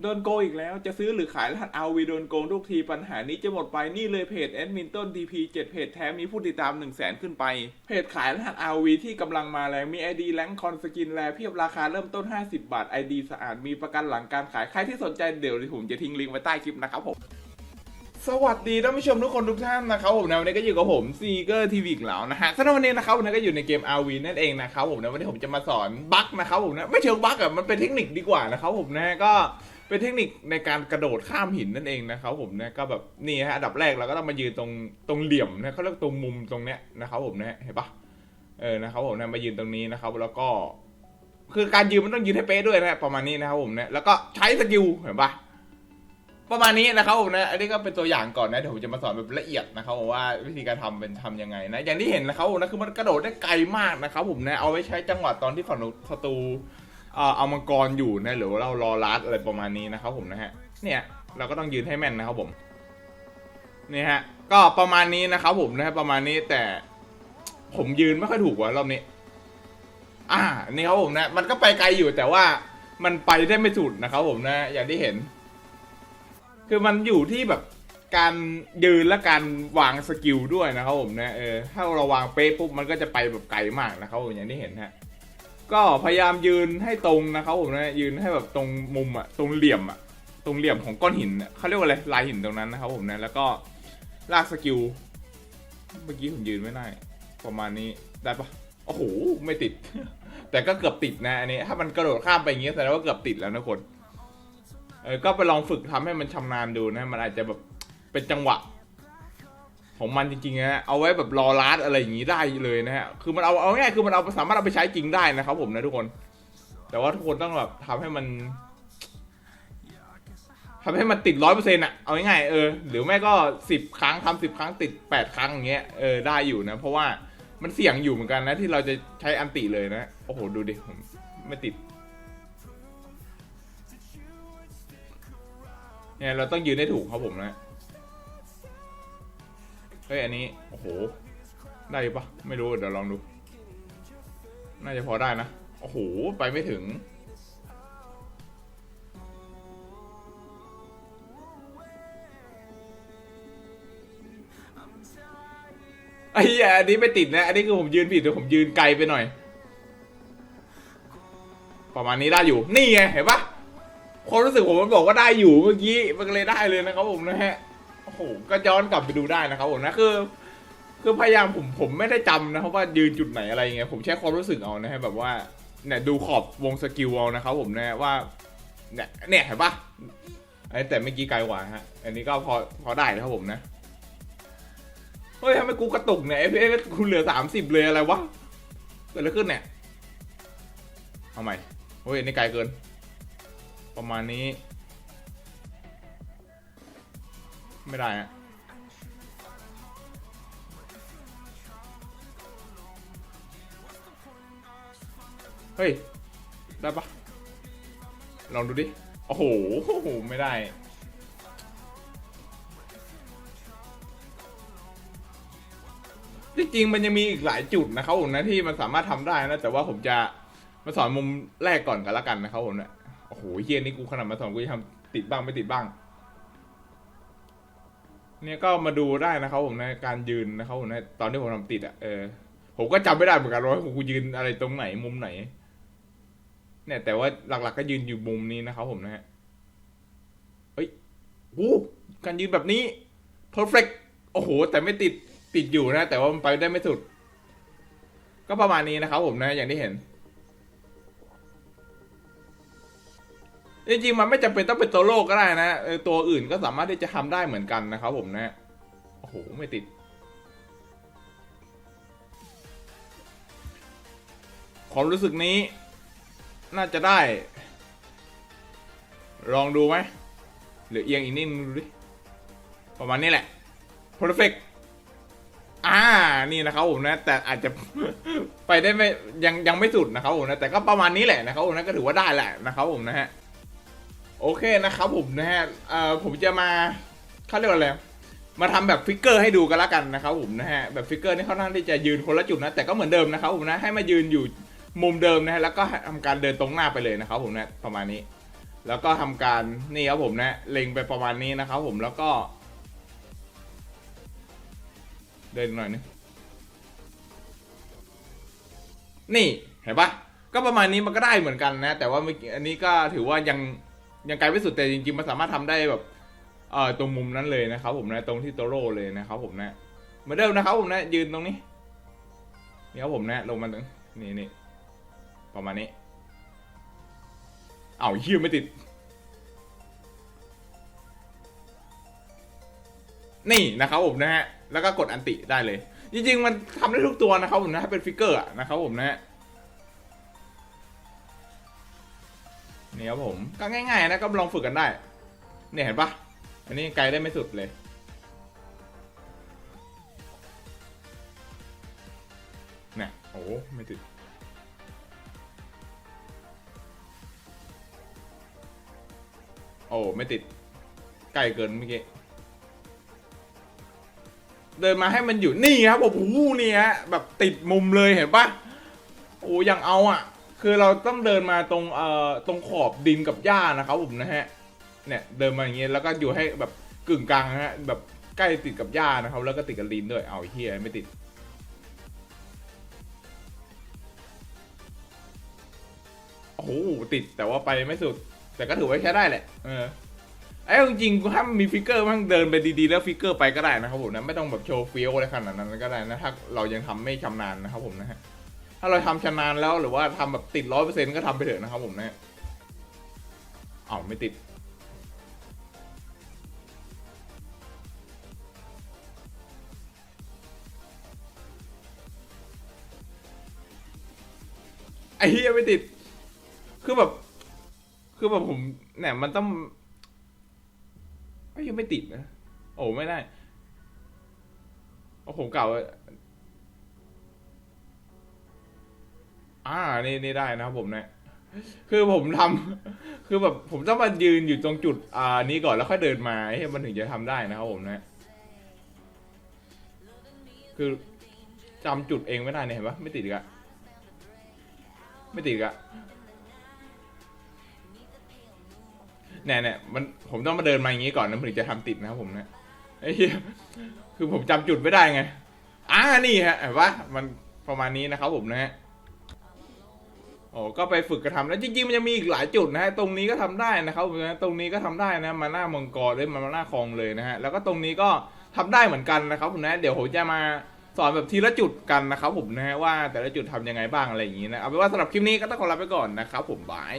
โดนโกงอีกแล้วจะซื้อหรือขายรหัสเอาวีโดนโกงทุกทีปัญหานี้จะหมดไปนี่เลยเพจแอดมินต้นทีพีเจ็ดเพจแท้มีผู้ติดตาม1 0 0 0 0แสนขึ้นไป เพจขายรหัส RV ที่กำลังมาแรงมี ID แรงคอนสกินแลเพียบราคาเริ่มต้น 50 บาท ID สะอาดมีประกันหลังการขายใครที่สนใจเดี๋ยวผมจะทิ้งลิงก์ไว้ใต้คลิปนะครับผมสวัสดีท่านผู้ชมทุกคนทุกท่านนะครับผมนะวันนี้ก็อยู่กับผมซีเกอร์ทีวีอีกแล้วนะฮะสำหรับวันนี้นะครับวันนี้ก็อยู่ในเกม RV นั่นเองนะครับผมนะวันนี้ผมจะมาสอนบั๊กนะครับผมนะไม่เชิงบั๊กอะมันเป็นเทคนิคดีกว่านะครับผมนะก็ เป็นเทคนิคในการกระโดดข้ามหินนั่นเองนะครับผมนะก็แบบนี่ฮะอันดับแรกเราก็ต้องมายืนตรงตรงเหลี่ยมนะเขาเรียกตรงมุมตรงเนี้ยนะครับผมนะเห็นปะเออนะครับผมนะมายืนตรงนี้นะครับ แล้วก็ คือการยืนมันต้องยืนให้เป๊ะด้วยนะประมาณนี้นะครับผมนะแล้วก็ใช้สกิลเห็นปะประมาณนี้นะครับผมนะอันนี้ก็เป็นตัวอย่างก่อนนะเดี๋ยวผมจะมาสอนแบบละเอียดนะครับว่าวิธีการทำเป็นทำยังไงนะอย่างที่เห็นนะครับผมนะคือมันกระโดดได้ไกลมากนะครับผมนะเอาไว้ใช้จังหวะตอนที่ฝั่งศัตรู เอามังกรอยู่นะหรือว่าเรารอรัดอะไรประมาณนี้นะครับผมนะฮะเนี่ยเราก็ต้องยืนให้แม่นนะครับผมนี่ฮะก็ประมาณนี้นะครับผมนะฮะประมาณนี้แต่ผมยืนไม่ค่อยถูกว่ะรอบนี้ อ่านี่ครับผมนะ มันก็ไปไกลอยู่แต่ว่ามันไปได้ไม่สุดนะครับผมนะ อย่างที่เห็น คือมันอยู่ที่แบบการยืนและการวางสกิลด้วยนะครับผมนะเออถ้าเราวางเป๊ะปุ๊บมันก็จะไปแบบไกลมากนะครับผมอย่างที่เห็นฮะ ก็พยายามยืนให้ตรงนะครับผมนะยืนให้แบบตรงมุมอะตรงเหลี่ยมอะตรงเหลี่ยมของก้อนหินเขาเรียกว่าอะไรลายหินตรงนั้นนะครับผมนะแล้วก็ลากสกิลเมื่อกี้ผมยืนไม่ได้ ประมาณนี้ได้ปะโอ้โหไม่ติด แต่ก็เกือบติดนะอันนี้ ถ้ามันกระโดดข้ามไปอย่างเงี้ยแสดงว่าเกือบติดแล้วนะคนเออก็ไปลองฝึกทำให้มันชำนาญดูนะ มันอาจจะแบบเป็นจังหวะ ของมันจริงๆนะเอาไว้แบบรอลัดอะไรอย่างนี้ได้เลยนะฮะคือมันเอาเอาง่ายคือมันเอาสามารถเอาไปใช้จริงได้นะครับผมนะทุกคน แต่ว่าทุกคนต้องแบบทำให้มันทำให้มันติดร้อยเปอร์เซ็นต์อะเอาง่ายๆเออหรือไม่ก็สิบครั้งทำสิบครั้งติดแปดครั้งอย่างเงี้ยเออได้อยู่นะ เพราะว่ามันเสี่ยงอยู่เหมือนกันนะที่เราจะใช้อันติเลยนะ โอ้โห ดูดิผมไม่ติดเนี่ยเราต้องยืนได้ถูกครับผมนะ ฮ้ยอันนี้โอ้โหได้ปะไม่รู้เดี๋ยวลองดู น่าจะพอได้นะโอ้โหไปไม่ถึง ไอ้เหี้ยอันนี้ไม่ติดนะ อันนี้คือผมยืนผิดแต่ผมยืนไกลไปหน่อย ประมาณนี้ได้อยู่ นี่ไงเห็นปะความรู้สึกผมมันบอกว่าได้อยู่เมื่อกี้ มันก็เลยได้เลยนะครับผมนะฮะ อ้โหก็ย้อนกลับไปดูได้นะครับผมนะคือคือพยายามผมผมไม่ได้จำนะครับว่ายืนจุดไหนอะไรยังไงผมใช้ความรู้สึกเอานะฮะแบบว่าเนี่ยดูขอบวงสกิลเอานะครับผมนะว่าเนี่ยเนี่ยเห็นปะไอ้แต่เมื่อกี้ไกลกว่าฮะอันนี้ก็พอพอได้นะครับผมนะเฮ้ยทำไมกูกระตุกเนี่ยเอฟเอฟกูเหลือสามสิบเลยอะไรวะเกิดอะไรขึ้นเนี่ยเอาใหม่เฮ้ยอันนี้ไกลเกิน ประมาณนี้ ไม่ได้อะเฮ้ย ได้ปะลองดูดิ โอ้โห ไม่ได้ จริงๆ มันยังมีอีกหลายจุดนะครับผมนะที่มันสามารถทำได้นะ แต่ว่าผมจะมาสอนมุมแรกก่อนกันละกันนะครับผมเนะโอ้โหเฮียนี่กูขนาดมาสอนกูยังทำติดบ้างไม่ติดบ้าง เนี่ยก็มาดูได้นะครับผมในการยืนนะครับผมในตอนที่ผมทำติดอะเออผมก็จำไม่ได้เหมือนกันว่าผมกูยืนอะไรตรงไหนมุมไหน เนี่ย แต่ว่าหลักๆ ก็ยืนอยู่มุมนี้นะครับผมนะฮะเฮ้ยโอ้การยืนแบบนี้ perfect โอ้โห แต่ไม่ติดติดอยู่นะ แต่ว่ามันไปได้ไม่สุด ก็ประมาณนี้นะครับผมนะอย่างที่เห็น จริงๆมันไม่จำเป็นต้องเป็นตัวโลกก็ได้นะตัวอื่นก็สามารถที่จะทำได้เหมือนกันนะครับผมนะโอ้โหไม่ติด ความรู้สึกนี้ น่าจะได้ ลองดูไหมหรือเอียงอีกนิดนึงดูดิประมาณนี้แหละ perfect อ่า นี่นะครับผมนะ แต่อาจจะไปได้ไม่ยังยังไม่สุดนะครับผมนะ แต่ก็ประมาณนี้แหละนะครับผมนะ ก็ถือว่าได้แหละนะครับผมนะฮะ โอเคนะครับผมนะฮะเอ่อผมจะมาเขาเรียกว่าอะไรมาทำแบบฟิกเกอร์ให้ดูกันละกันนะครับผมนะฮะแบบฟิกเกอร์นี่เขาน่างที่จะยืนคนละจุดนะแต่ก็เหมือนเดิมนะครับผมนะให้มายืนอยู่มุมเดิมนะฮะแล้วก็ทำการเดินตรงหน้าไปเลยนะครับผมนะประมาณนี้ แล้วก็ทำการนี่ครับผมนะเล็งไปประมาณนี้นะครับผมแล้วก็ เดินหน่อยนึงนี่เห็นปะก็ประมาณนี้มันก็ได้เหมือนกันนะ แต่ว่าอันนี้ก็ถือว่ายัง ยังไกลไม่สุดแต่จริงๆมันสามารถทำได้แบบเอ่อตรงมุมนั้นเลยนะครับ ผมนะตรงที่โตโร่เลยนะครับ ผมนะเหมือนเดิมนะครับผมนะยืนตรงนี้นี่ครับผมนะลงมาตรงนี่นี่ประมาณนี้เอาเฮียไม่ติด นี่นะครับผมนะฮะแล้วก็กดอันติได้เลย จริง ๆ มันทำได้ทุกตัวนะครับผมนะถ้าเป็นฟิกเกอร์นะครับผมนะฮะ นี่ครับผมก็ง่ายๆนะก็ลองฝึกกันได้ เนี่ยเห็นปะอันนี้ไกลได้ไม่สุดเลย เนี่ยโอ้ไม่ติดโอ้ไม่ติดไกลเกินเมื่อกี้เดินมาให้มันอยู่นี่ครับโอ้โหนี่ฮะแบบติดมุมเลยเห็นปะโอ้ยังเอาอะ คือเราต้องเดินมาตรงเอ่อตรงขอบดินกับหญ้านะครับผมนะฮะเนี่ยเดินมาอย่างเงี้ยแล้วก็อยู่ให้แบบกึ่งกลางนะฮะแบบใกล้ติดกับหญ้านะครับ แล้วก็ติดกับดินด้วยเอาเฮียไม่ติดโอ้โหติดแต่ว่าไปไม่สุด แต่ก็ถือว่าใช้ได้แหละเออไอ้จริงๆถ้ามีฟิกเกอร์มันเดินไปดีๆแล้วฟิกเกอร์ไปก็ได้นะครับผมนะไม่ต้องแบบโชว์เฟี้ยวอะไรขนาดนั้นก็ได้นะถ้าเรายังทำไม่ชำนาญนะครับผมนะฮะ ถ้าเราทำชำนาญแล้วหรือว่าทำแบบติดร้อยเปอร์เซ็นต์ก็ทำไปเถอะนะครับผมนะฮะเอาไม่ติดไอ้เหี้ยไม่ติด คือแบบ คือแบบผมเนี่ยมันต้องไอ้ยยังไม่ติดนะ โอ้ไม่ได้โอ้ผมเก่า อ่านี่นี่ได้นะครับผมเนี่ยคือผมทำคือแบบผมต้องมายืนอยู่ตรงจุด อ่านี้ก่อนแล้วค่อยเดินมาให้มันถึงจะทำได้นะครับผมนะ คือจำจุดเองไม่ได้เนี่ยเห็นปะไม่ติดอีกะไม่ติดอีกะเนี่ยเนี่ยมันผมต้องมาเดินมาอย่างนี้ก่อนนะถึงจะทำติดนะครับผมนะไอ้เหี้ยคือผมจำจุดไม่ได้ไงอ่านี่ฮะเห็นปะมันประมาณนี้นะครับผมนะฮะ โอ้ก็ไปฝึกกระทำแล้วจริงๆมันยังมีอีกหลายจุดนะฮะตรงนี้ก็ทำได้นะครับผมนะตรงนี้ก็ทำได้นะมาหน้ามังกรเลยมาหน้าคลองเลยนะฮะแล้วก็ตรงนี้ก็ทำได้เหมือนกันนะครับผมนะเดี๋ยวผมจะมาสอนแบบทีละจุดกันนะครับผมนะฮะว่าแต่ละจุดทำยังไงบ้างอะไรอย่างนี้นะเอาเป็นว่าสำหรับคลิปนี้ก็ต้องขอลาไปก่อนนะครับผมบาย